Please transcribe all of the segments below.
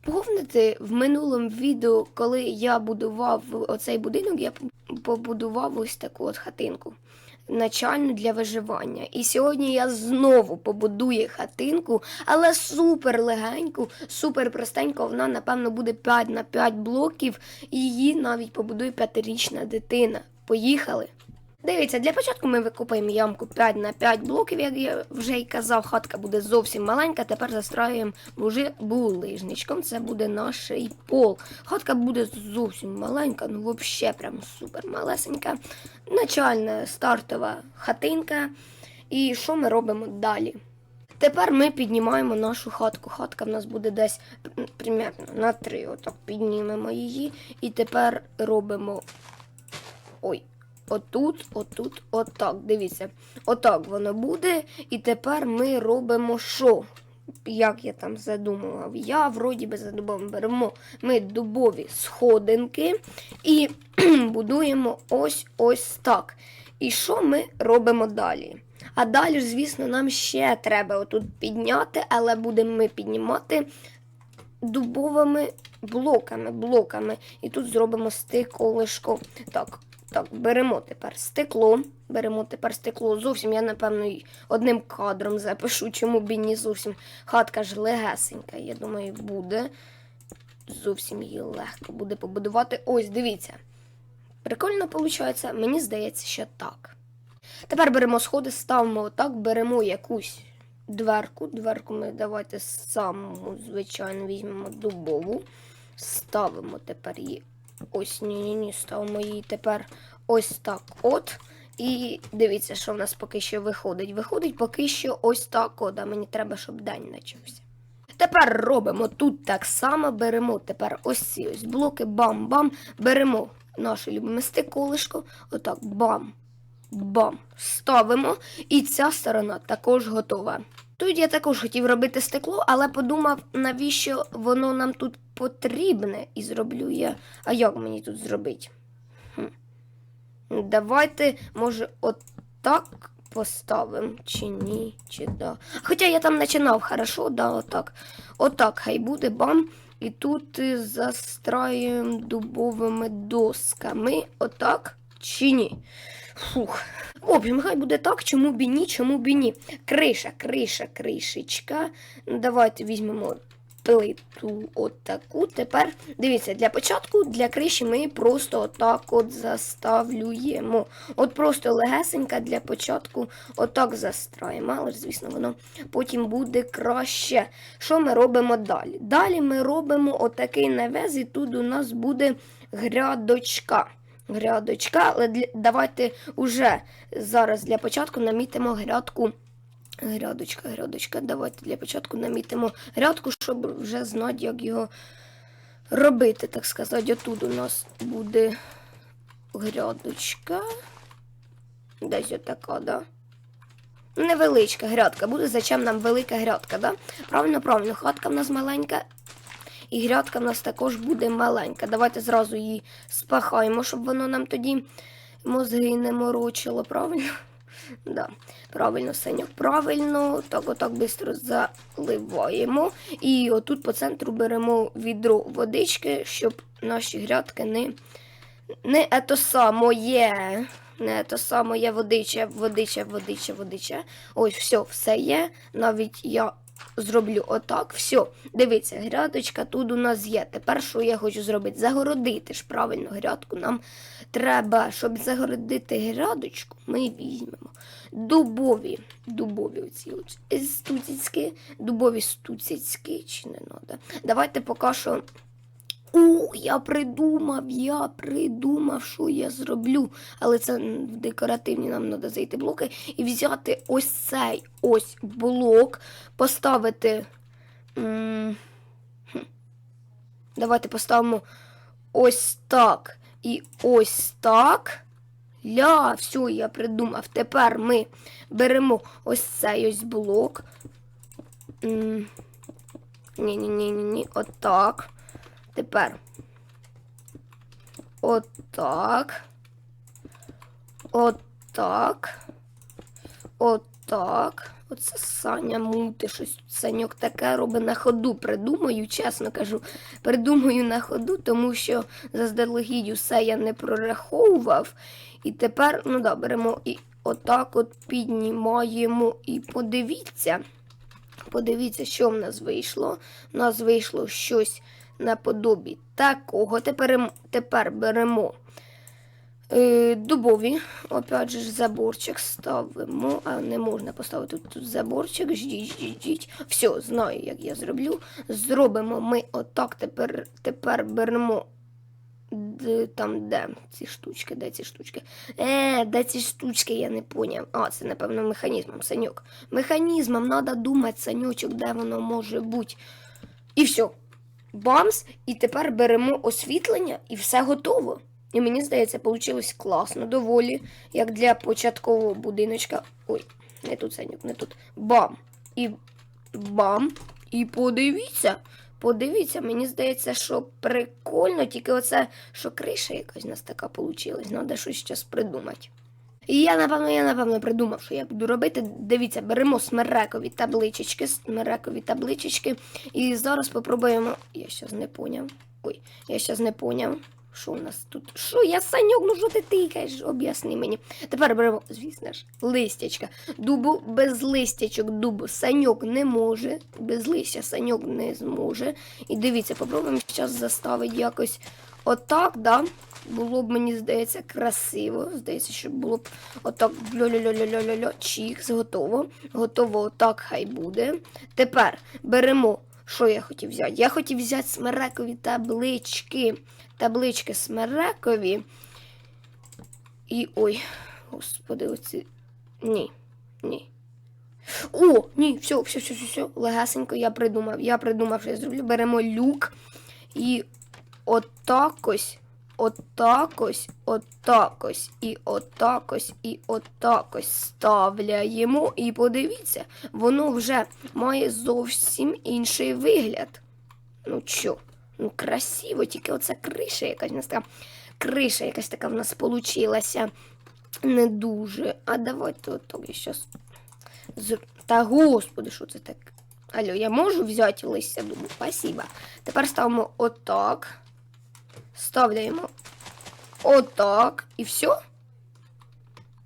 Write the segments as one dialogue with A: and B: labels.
A: Помните, в минулому відео, коли я будував оцей будинок, я побудував ось таку от хатинку. Начальну для виживання. І сьогодні я знову побудую хатинку, але супер легеньку, супер простеньку. Вона, напевно, буде 5 на 5 блоків, і її навіть побудує п'ятирічна дитина. Поїхали! Дивіться, для початку ми викопаємо ямку 5 на 5 блоків, як я вже й казав, хатка буде зовсім маленька. Тепер застраюємо бужи- булижничком. Це буде наш пол. Хатка буде зовсім маленька, ну взагалі прям супер малесенька. Начальна стартова хатинка. І що ми робимо далі? Тепер ми піднімаємо нашу хатку. Хатка в нас буде десь примерно на 3. Отак піднімемо її. І тепер робимо. Ой, отут, отут, отак. Дивіться, отак воно буде. І тепер ми робимо що? Як я там задумував? Я вроді би задумав, беремо ми дубові сходинки і будуємо ось ось так. І що ми робимо далі? А далі, звісно, нам ще треба отут підняти, але будемо ми піднімати дубовими блоками, блоками. І тут зробимо стеклишко. Так, так, беремо тепер стекло. Беремо тепер стекло. Зовсім я, напевно, одним кадром запишу, чому б і зовсім. Хатка ж легесенька, я думаю, буде. Зовсім її легко буде побудувати. Ось, дивіться. Прикольно виходить, мені здається, що так. Тепер беремо сходи, ставимо отак, беремо якусь дверку. Дверку ми давайте саму, звичайно, візьмемо дубову. Ставимо тепер її. Ось ні-ні-ні, ставимо її тепер ось так от. І дивіться, що в нас поки що виходить. Виходить поки що ось так от, а мені треба, щоб день почався. Тепер робимо тут так само, беремо тепер ось ці ось блоки, бам-бам, беремо наше любиме стеколишко, отак бам, бам, ставимо. І ця сторона також готова. Тут я також хотів робити стекло, але подумав, навіщо воно нам тут потрібне, і зроблю я. А як мені тут зробити? Хм. Давайте, може, отак поставимо, чи ні, чи да. Хоча я там починав хорошо, да, отак. Отак хай буде, бам. І тут е, застраюємо дубовими досками. Отак чи ні? Фух. В общем, хай буде так, чому б і ні, чому б і ні. Криша, криша, кришечка. Давайте візьмемо плиту отаку. Тепер дивіться, для початку для криші ми просто отак от заставлюємо. От просто легесенька для початку отак застраємо. Але звісно, воно потім буде краще. Що ми робимо далі? Далі ми робимо отакий навес, і тут у нас буде грядочка. Грядочка, але для, давайте уже зараз для початку намітимо грядку. Грядочка, грядочка. Давайте для початку намітимо грядку, щоб вже знати, як його робити, так сказати. Отут у нас буде грядочка. Десь отака, да? Невеличка грядка буде. Зачем нам велика грядка, да? Правильно, правильно, хатка в нас маленька. І грядка в нас також буде маленька. Давайте зразу її спахаємо, щоб воно нам тоді мозги не морочило, правильно? Да, правильно, Сеньок, правильно. Так, отак швидко заливаємо. І отут по центру беремо відро водички, щоб наші грядки не. Не ето самоє. Не то самоє водича, водича, водича, водича. Ось, все, все є. Навіть я зроблю отак. Все, дивіться, грядочка тут у нас є. Тепер що я хочу зробити? Загородити ж правильно грядку. Нам треба, щоб загородити грядочку, ми візьмемо дубові, дубові оці от стуцицькі, дубові стуцяцькі, чи не треба. Давайте поки що. У, я придумав, я придумав, що я зроблю. Але це в декоративні нам треба зайти блоки і взяти ось цей ось блок, поставити. Давайте поставимо ось так і ось так. Ля, все, я придумав. Тепер ми беремо ось цей ось блок. М, Ні-ні-ні-ні, отак. Тепер. Отак. Отак. Отак. Оце Саня мути щось. Саньок таке робить на ходу. Придумаю, чесно кажу. Придумаю на ходу, тому що заздалегідь усе я не прораховував. І тепер, ну да, беремо і отак от піднімаємо. І подивіться. Подивіться, що в нас вийшло. У нас вийшло щось наподобі такого. Тепер, ем- тепер беремо е, дубові. Опять же заборчик ставимо. А не можна поставити тут, заборчик. Ждіть, ждіть, ждіть. Все, знаю, як я зроблю. Зробимо ми отак. Тепер, тепер беремо. Де, там де ці штучки, де ці штучки? Е, де ці штучки, я не поняв. А, це, напевно, механізмом, Саньок. Механізмом треба думати, Санючок, де воно може бути. І все. Бамс, і тепер беремо освітлення, і все готово. І мені здається, вийшло класно, доволі, як для початкового будиночка. Ой, не тут, Санюк, не тут. Бам. І бам. І подивіться. Подивіться, мені здається, що прикольно, тільки оце, що криша якась у нас така вийшла. Треба щось зараз придумати. І я, напевно, я напевно придумав, що я буду робити. Дивіться, беремо смерекові табличечки, смерекові табличечки. І зараз попробуємо. Я щас не поняв. Ой, я щас не поняв. Що у нас тут? Що я саньок, ну що ти тикаєш? Об'ясни мені. Тепер беремо, звісно ж, листячка. Дубу без листячок дубу саньок не може. Без листя саньок не зможе. І дивіться, попробуємо зараз заставити якось отак, да? Було б, мені здається, красиво. Здається, що було б отак льо-льо-льо-льо-льо-льо, чікс, готово. Готово, отак хай буде. Тепер беремо, що я хотів взяти? Я хотів взяти смерекові таблички. Таблички смерекові. І ой, господи, оці. Ні, ні. О, ні, все, все, все, все, все. Легесенько я придумав. Я придумав, що я зроблю. Беремо люк і отак ось, отак ось, отак ось, і отак ось, і отак ось ставляємо. І подивіться, воно вже має зовсім інший вигляд. Ну що, ну красиво, тільки оця криша якась у нас така. Криша якась така в нас получилася. Не дуже. А давайте отак я. З... Та господи, що це так? Алло, я можу взяти листя дубу? Спасибо. Тепер ставимо отак. Ставляємо отак. І все.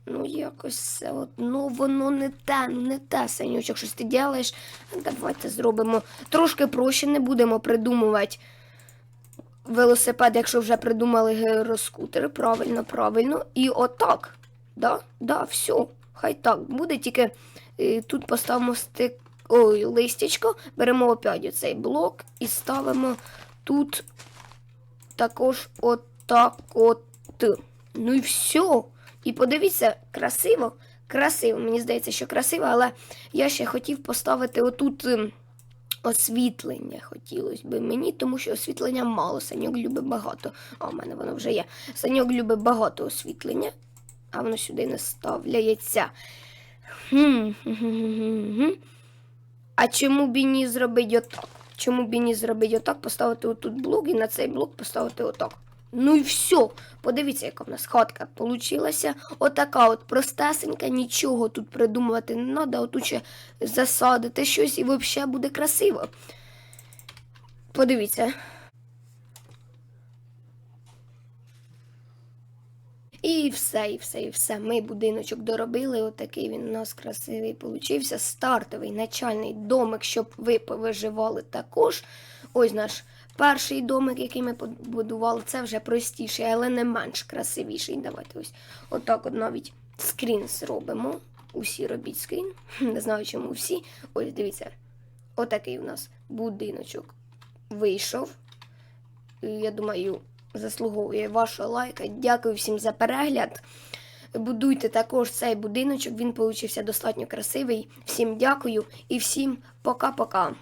A: Ну, якось все одно воно не те, ну не те, Санючок, щось ти ділаєш. Давайте зробимо. Трошки проще не будемо придумувати велосипед, якщо вже придумали гироскутер. Правильно, правильно. І отак. Да, да, все. Хай так буде, тільки е, тут поставимо стик. Ой, листячко, беремо опять оцей блок і ставимо тут також отак от. Ну і все. І подивіться, красиво, красиво. Мені здається, що красиво, але я ще хотів поставити отут ем, освітлення. Хотілося би мені, тому що освітлення мало. Саньок любить багато. А в мене воно вже є. Саньок любить багато освітлення, а воно сюди не ставляється. А чому б і ні зробити отак? Чому б і не зробити отак, поставити отут блок і на цей блок поставити отак. Ну і все. Подивіться, яка в нас хатка получилася. Отака от простесенька, нічого тут придумувати не треба, отут ще засадити щось і взагалі буде красиво. Подивіться. І все, і все, і все. Ми будиночок доробили. Отакий він у нас красивий получився. Стартовий начальний домик, щоб ви повиживали також. Ось наш перший домик, який ми побудували, це вже простіший, але не менш красивіший. Давайте ось отак от навіть скрін зробимо. Усі робіть скрін. Не знаю, чому всі. Ось дивіться. Отакий у нас будиночок вийшов. Я думаю, заслуговує вашого лайка. Дякую всім за перегляд. Будуйте також цей будиночок, він получився достатньо красивий. Всім дякую і всім пока-пока.